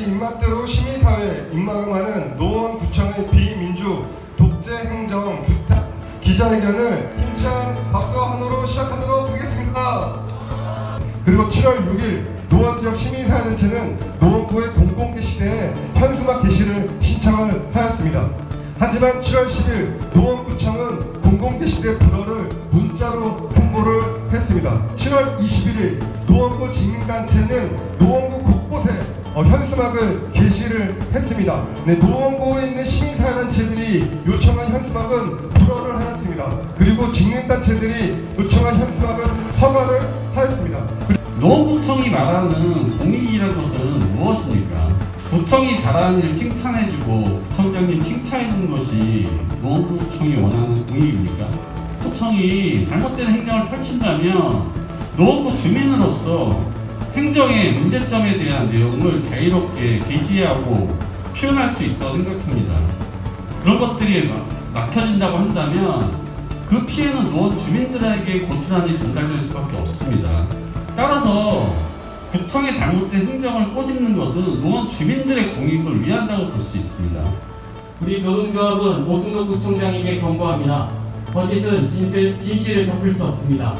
자기 입맛대로 시민사회 입막음하는 노원구청의 비민주 독재 행정 규탄 기자회견을 힘찬 박수와 환호로 시작하도록 하겠습니다. 그리고 7월 6일 노원 지역 시민사회단체는 노원구의 공공개시대에 현수막 게시를 신청을 하였습니다. 하지만 7월 10일 노원구청은 공공개시대 불허를 문자로 통보를 했습니다. 7월 21일 노원구 직민단체는 노원구 곳곳에 어, 현수막을 게시를 했습니다. 네, 노원구에 있는 시민사회단체들이 요청한 현수막은 불허를 하였습니다. 그리고 직민단체들이 요청한 현수막은 허가를 하였습니다. 노원구청이 말하는 공익이라는 것은 무엇입니까? 구청이 잘하는 일 칭찬해주고 구청장님 칭찬해주는 것이 노원구청이 원하는 공익입니까? 구청이 잘못된 행정을 펼친다면 노원구 주민으로서 행정의 문제점에 대한 내용을 자유롭게 게시하고 표현할 수 있다고 생각합니다. 그런 것들이 막- 막혀진다고 한다면 그 피해는 노원 주민들에게 고스란히 전달될 수밖에 없습니다. 따라서 구청의 잘못된 행정을 꼬집는 것은 노원 주민들의 공익을 위한다고 볼 수 있습니다. 우리 노동조합은 오승록 구청장에게 경고합니다. 거짓은 진실, 진실을 덮을 수 없습니다.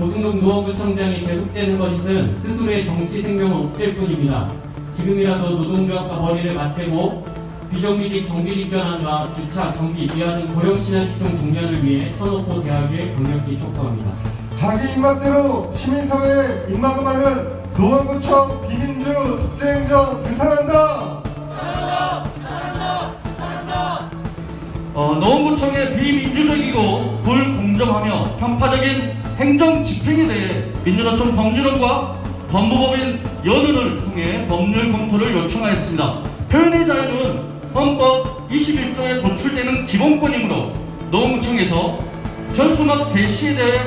오승록 노원구청장이 계속되는 거짓은 스스로의 정치 생명을 옥죄일 뿐입니다. 지금이라도 노동조합과 머리를 맞대고 비정규직 정규직 전환과 주차, 경비, 미화 등 고령신한 시청 종전을 위해 터놓고 대하길 강력히 촉구합니다. 자기 입맛대로 시민사회에 입막음하는 노원구청 비민주 독 어, 노원구청의 비민주적이고 불공정하며 편파적인 행정 집행에 대해 민주노총 법률원과 법무법인 연은을 통해 법률 검토를 요청하였습니다. 표현의 자유는 헌법 21조에 도출되는 기본권이므로 노원구청에서 현수막 게시에 대해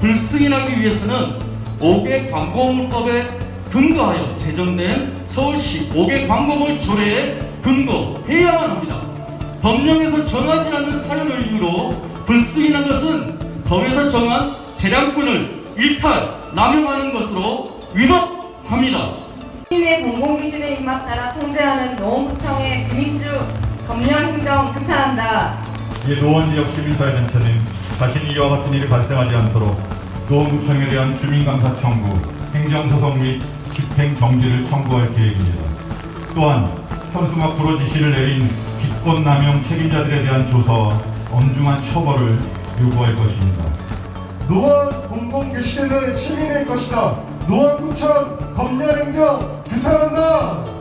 불승인하기 위해서는 5개 광고물법에 근거하여 제정된 서울시 5개 광고물 조례에 근거해야만 합니다. 법령에서 정하지 않는 사유를 이유로 불승인한 것은 법에서 정한 재량권을 일탈, 남용하는 것으로 위법합니다. 시민의 공공기실의 입맛 따라 통제하는 노원구청의 비민주 검열 행정 규탄한다. 이 노원 지역 시민사회 단체는 자신이 이와 같은 일이 발생하지 않도록 노원구청에 대한 주민감사 청구, 행정소송 및 집행 정지를 청구할 계획입니다. 또한 현수막 불허 지시를 내린 기권남용 책임자들에 대한 조사와 엄중한 처벌을 요구할 것입니다. 노원 공공개시대는 시민의 것이다. 노원구청 검열행정 규탄한다.